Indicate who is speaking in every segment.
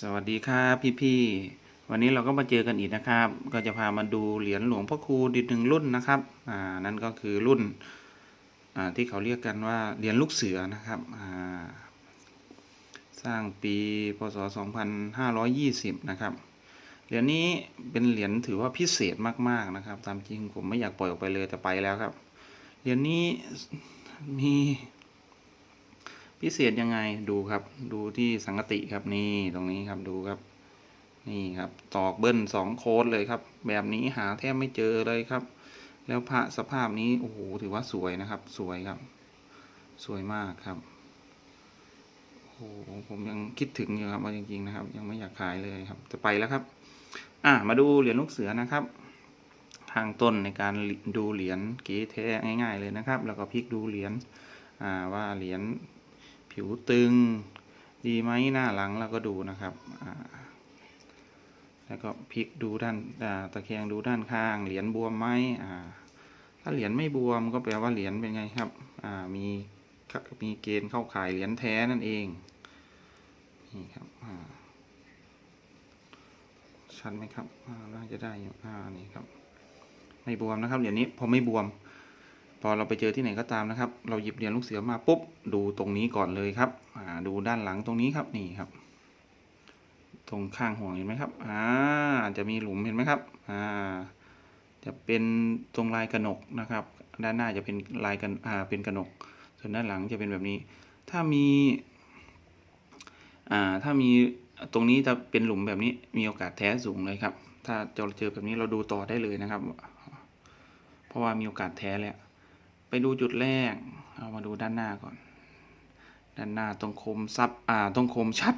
Speaker 1: สวัสดีครับพี่ๆวันนี้เราก็มาเจอกันอีกนะครับ ก็จะพามาดูเหรียญหลวงพ่อคูดิดหนึ่งรุ่นนะครับอ่านั่นก็คือรุ่นอ่าที่เขาเรียกกันว่าเหรียญลูกเสือนะครับอ่าสร้างปีพศ 2520 นะครับเหรียญนี้เป็นเหรียญถือว่าพิเศษมากๆนะครับ ตามจริงผมไม่อยากปล่อยออกไปเลยแต่ไปแล้วครับเหรียญนี้มี พิเศษยังไงดูครับ ดูที่สังกติครับนี่ตรงนี้ครับดูครับ นี่ครับตอกเบิ้ลสองโค้ดเลยครับ แบบนี้หาแทบไม่เจอเลยครับ แล้วพระสภาพนี้โอ้โหถือว่าสวยนะครับ สวยครับ สวยมากครับโอ้โหผมยังคิดถึงอยู่ครับว่าจริงๆนะครับ ยังไม่อยากขายเลยครับ จะไปแล้วครับ อะมาดูเหรียญลูกเสือนะครับ ทางต้นในการดูเหรียญเก๋แท้ง่าย ๆเลยนะครับ แล้วก็พลิกดูเหรียญอ่าว่าเหรียญ ผิวตึง ดีไหมหน้าหลังเราก็ดูนะครับ แล้วก็พลิกดูด้านาตะแคงดูด้านข้าง เหรียญบวมไหมถ้าเหรียญไม่บวมก็แปลว่าเหรียญเป็นไงครับมีมีเกณฑ์เข้าข่ายเหรียญแท้นั่นเอง นี่ครับชัดไหมครับอ่าน่าจะได้อยู่อ่านี่ครับ ไม่บวมนะครับเหรียญนี้พอไม่บวม พอเราไปเจอที่ไหนก็ตามนะครับ เราหยิบเหรียญลูกเสือมาปุ๊บดูตรงนี้ก่อนเลยครับอ่าดูด้านหลังตรงนี้ครับนี่ครับ ตรงข้างห่วงเห็นไหมครับอ่าจะมีหลุมเห็นไหมครับอ่าจะเป็นตรงลายกระหนกนะครับ ด้านหน้าจะเป็นลายกันอ่าเป็นกระหนก ส่วนด้านหลังจะเป็นแบบนี้ ถ้ามีอ่าถ้ามีตรงนี้จะเป็นหลุมแบบนี้มีโอกาสแท้สูงเลยครับ ถ้าเราเจอแบบนี้เราดูต่อได้เลยนะครับ เพราะว่ามีโอกาสแท้แล้ว ไปดูจุดแรก เอามาดูด้านหน้าก่อน ด้านหน้าตรงคมซับอ่าตรงคมชัด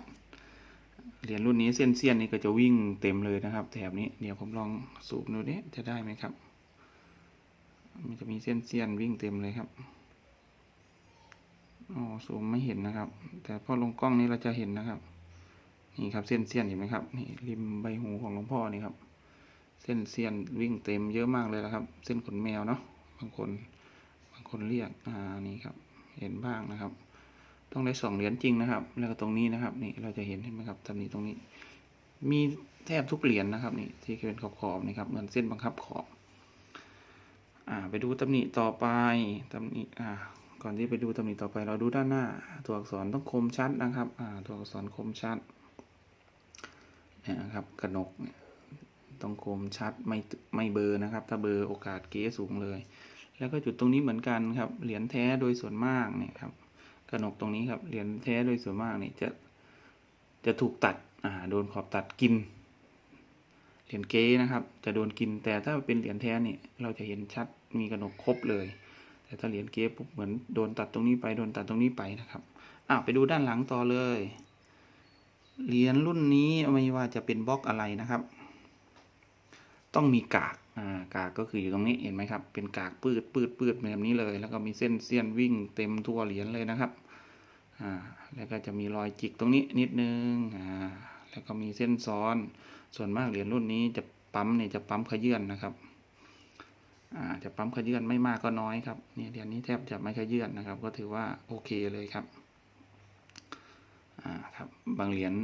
Speaker 1: เหรียญรุ่นนี้เส้นเสี้ยนนี่ก็จะวิ่งเต็มเลยนะครับ แถบนี้เดี๋ยวผมลองสูบดูดิจะได้ไหมครับ มันจะมีเส้นเสี้ยนวิ่งเต็มเลยครับอ๋อสูมไม่เห็นนะครับ แต่พอลงกล้องนี้เราจะเห็นนะครับนี่ครับเส้นเสี้ยนเห็นไหมครับนี่ริมใบหูของหลวงพ่อนี่ครับ เส้นเสี้ยนวิ่งเต็มเยอะมากเลยนะครับ เส้นขนแมวเนาะบางคน คนเรียกอ่านี่ครับ เห็นบ้างนะครับ ต้องได้สองเหรียญจริงนะครับ แล้วก็ตรงนี้นะครับ นี่เราจะเห็นเห็นไหมครับตำหนิตรงนี้ มีแทบทุกเหรียญนะครับ นี่ที่เป็นขอบขอบๆนี่ครับเหมือนเส้นบังคับขอบ อ่า ไปดูตำหนิต่อไปตำหนิอ่า ก่อนที่ไปดูตำหนิต่อไป เราดูด้านหน้า ตัวอักษรต้องคมชัดนะครับ อ่า ตัวอักษรคมชัดเนี่ยนะครับกระหนกเนี่ยต้องคมชัดไม่ไม่เบอร์นะครับ ถ้าเบอร์โอกาสเก๊สูงเลย แล้วก็จุดตรงนี้เหมือนกันครับ เหรียญแท้โดยส่วนมากเนี่ยครับกระหนกตรงนี้ครับ เหรียญแท้โดยส่วนมากเนี่ยจะจะถูกตัดอ่าโดนขอบตัดกิน เหรียญเก๊นะครับ จะโดนกินแต่ถ้าเป็นเหรียญแท้เนี่ยเราจะเห็นชัดมีกระหนกครบเลย แต่ถ้าเหรียญเก๊ปุ๊บเหมือนโดนตัดตรงนี้ไปโดนตัดตรงนี้ไปนะครับอ่าไปดูด้านหลังต่อเลย เหรียญรุ่นนี้ไม่ว่าจะเป็นบล็อกอะไรนะครับ ต้องมีกากากากก็คืออยู่ตรงนี้เห็นไหมครับ เป็นกากปืดปืดปืดแบบนี้เลย แล้วก็มีเส้นเสี้ยนวิ่งเต็มทั่วเหรียญเลยนะครับอ่าแล้วก็จะมีรอยจิกตรงนี้นิดนึงอ่าแล้วก็มีเส้นซ้อน ส่วนมากเหรียญรุ่นนี้จะปั๊มเนี่ยจะปั๊มขยื่นนะครับอ่าจะปั๊มขยื่นไม่มากก็น้อยครับเนี่ยเหรียญนี้แทบจะไม่ขยื่นนะครับ ก็ถือว่าโอเคเลยครับอ่าครับบางเหรียญ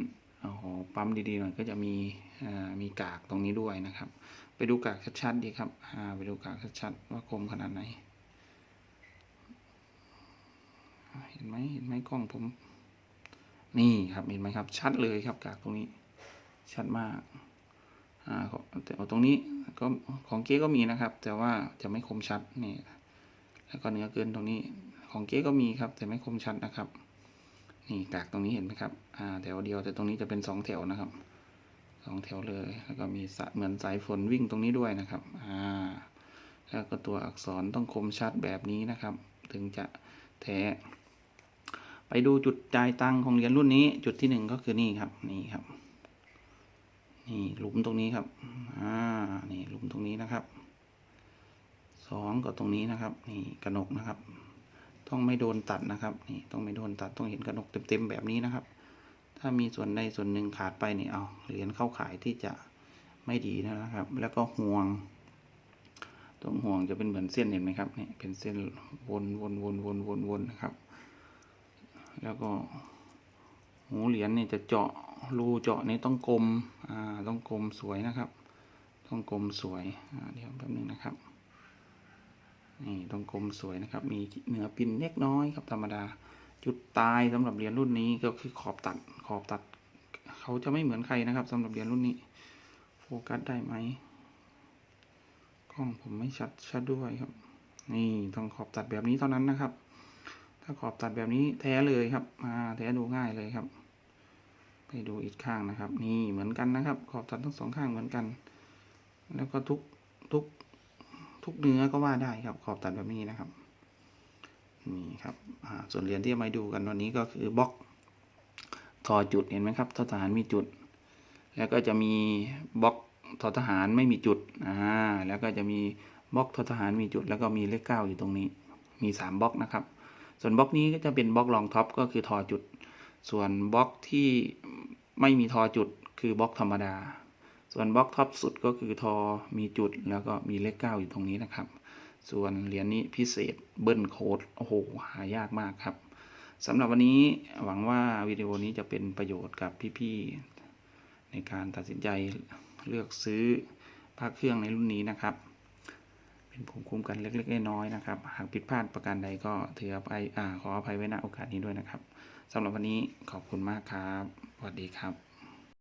Speaker 1: โอ้โหปั๊มดีๆหน่อยก็จะมีอ่ามีกากตรงนี้ด้วยนะครับ ไปดูกากชัดๆดีครับอ่าไปดูกากชัดๆว่าคมขนาดไหน เห็นไหมเห็นไหมกล้องผม นี่ครับเห็นไหมครับ ชัดเลยครับกากตรงนี้ ชัดมากอ่าแต่ตรงนี้ก็ของเก๊ก็มีนะครับ แต่ว่าจะไม่คมชัดนี่แล้วก็เนื้อเกินตรงนี้ของเก๊ก็มีครับ แต่ไม่คมชัดนะครับ นี่กากตรงนี้เห็นไหมครับอ่าแถวเดียวแต่ตรงนี้จะเป็นสองแถวนะครับ สองแถวเลย แล้วก็มีสะเหมือนสายฝนวิ่งตรงนี้ด้วยนะครับ อ่า แล้วก็ตัวอักษรต้องคมชัดแบบนี้นะครับ ถึงจะแท้ไปดูจุดจ่ายตังของเหรียญรุ่นนี้ จุดที่หนึ่งก็คือนี่ครับ นี่ครับ นี่หลุมตรงนี้ครับ อ่า นี่หลุมตรงนี้นะครับสองก็ตรงนี้นะครับ นี่กระหนกนะครับ ต้องไม่โดนตัดนะครับ นี่ต้องไม่โดนตัดต้องเห็นกระหนกเต็มๆแบบนี้นะครับ ถ้ามีส่วนใดส่วนหนึ่งขาดไปเนี่เอาเหรียญเข้าขายที่จะไม่ดีนะครับ แล้วก็ห่วง ตรงห่วงจะเป็นเหมือนเส้นเห็นไหมครับเนี่ยเป็นเส้นวนวนวนวนวนวนนะครับ แล้วก็หูเหรียญเนี่ยจะเจาะรูเจาะนี่ต้องกลมอ่าต้องกลมสวยนะครับ ต้องกลมสวยอ่าเดี๋ยวแป๊บนึงนะครับนี่ต้องกลมสวยนะครับ มีเนื้อปินเล็กน้อยครับธรรมดา จุดตายสำหรับเหรียญรุ่นนี้ก็คือขอบตัดขอบตัด เขาจะไม่เหมือนใครนะครับสำหรับเหรียญรุ่นนี้ โฟกัสได้ไหมกล้องผมไม่ชัดชัดด้วยครับ นี่ต้องขอบตัดแบบนี้เท่านั้นนะครับ ถ้าขอบตัดแบบนี้แท้เลยครับอ่าแท้ดูง่ายเลยครับ ไปดูอีกข้างนะครับ นี่เหมือนกันนะครับ ขอบตัดทั้งสองข้างเหมือนกัน แล้วก็ทุกทุกทุกเนื้อก็ว่าได้ครับ ขอบตัดแบบนี้นะครับ นี่ครับส่วนเหรียญที่จะมาดูกันวันนี้ก็คือบล็อกทอจุดเห็นไหมครับทอทหารมีจุด แล้วก็จะมีบล็อกทอทหารไม่มีจุดอ่าแล้วก็จะมีบล็อกทอทหารมีจุด แล้วก็มีเลขเก้าอยู่ตรงนี้ มีสามบล็อกนะครับ ส่วนบล็อกนี้ก็จะเป็นบล็อกรองท็อปก็คือทอจุด ส่วนบล็อกที่ไม่มีทอจุดคือบล็อกธรรมดา ส่วนบล็อกท็อปสุดก็คือทอมีจุด แล้วก็มีเลขเก้าอยู่ตรงนี้นะครับ ส่วนเหรียญนี้พิเศษเบิ้ลโค้ดโอ้โหหายากมากครับสำหรับวันนี้หวังว่าวิดีโอนี้จะเป็นประโยชน์กับพี่ๆในการตัดสินใจเลือกซื้อพระเครื่องในรุ่นนี้นะครับ เป็นภูมิคุ้มกันเล็กๆน้อยๆนะครับ หากผิดพลาดประการใดก็ถืออภัยขออภัยไว้ณโอกาสนี้ด้วยนะครับสำหรับวันนี้ขอบคุณมากครับสวัสดีครับ